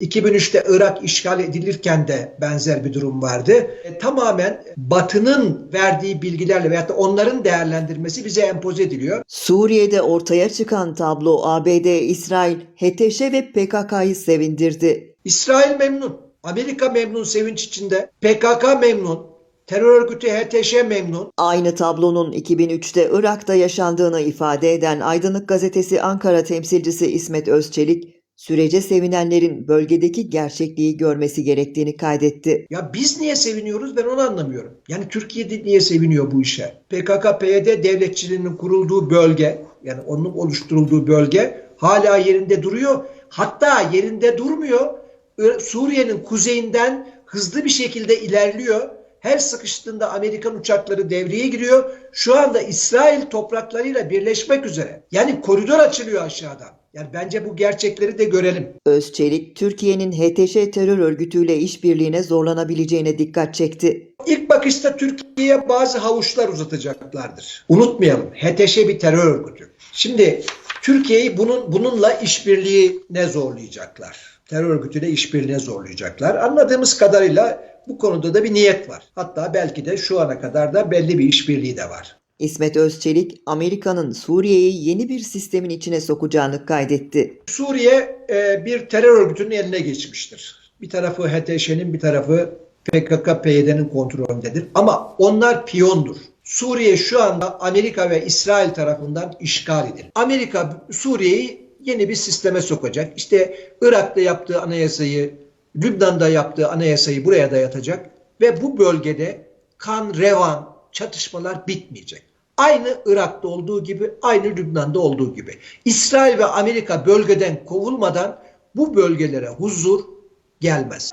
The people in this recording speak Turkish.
2003'te Irak işgal edilirken de benzer bir durum vardı. E, tamamen Batı'nın verdiği bilgilerle veyahut da onların değerlendirmesi bize empoze ediliyor. Suriye'de ortaya çıkan tablo ABD, İsrail, HTŞ ve PKK'yı sevindirdi. İsrail memnun, Amerika memnun sevinç içinde, PKK memnun, terör örgütü HTŞ memnun. Aynı tablonun 2003'te Irak'ta yaşandığını ifade eden Aydınlık Gazetesi Ankara temsilcisi İsmet Özçelik, sürece sevinenlerin bölgedeki gerçekliği görmesi gerektiğini kaydetti. Ya biz niye seviniyoruz ben onu anlamıyorum. Yani Türkiye'de niye seviniyor bu işe? PKK-PYD devletçiliğinin kurulduğu bölge, yani onun oluşturulduğu bölge hala yerinde duruyor. Hatta yerinde durmuyor. Suriye'nin kuzeyinden hızlı bir şekilde ilerliyor. Her sıkıştığında Amerikan uçakları devreye giriyor. Şu anda İsrail topraklarıyla birleşmek üzere. Yani koridor açılıyor aşağıdan. Yani bence bu gerçekleri de görelim. Özçelik, Türkiye'nin HTŞ terör örgütüyle işbirliğine zorlanabileceğine dikkat çekti. İlk bakışta Türkiye'ye bazı havuçlar uzatacaklardır. Unutmayalım HTŞ bir terör örgütü. Şimdi Türkiye'yi bunun bununla işbirliğine zorlayacaklar. Terör örgütüyle işbirliğine zorlayacaklar. Anladığımız kadarıyla bu konuda da bir niyet var. Hatta belki de şu ana kadar da belli bir işbirliği de var. İsmet Özçelik, Amerika'nın Suriye'yi yeni bir sistemin içine sokacağını kaydetti. Suriye e, bir terör örgütünün eline geçmiştir. Bir tarafı HTŞ'nin bir tarafı PKK-PYD'nin kontrolündedir. Ama onlar piyondur. Suriye şu anda Amerika ve İsrail tarafından işgal edilir. Amerika Suriye'yi yeni bir sisteme sokacak. İşte Irak'ta yaptığı anayasayı, Lübnan'da yaptığı anayasayı buraya dayatacak ve bu bölgede kan, revan, çatışmalar bitmeyecek. Aynı Irak'ta olduğu gibi, aynı Lübnan'da olduğu gibi. İsrail ve Amerika bölgeden kovulmadan bu bölgelere huzur gelmez.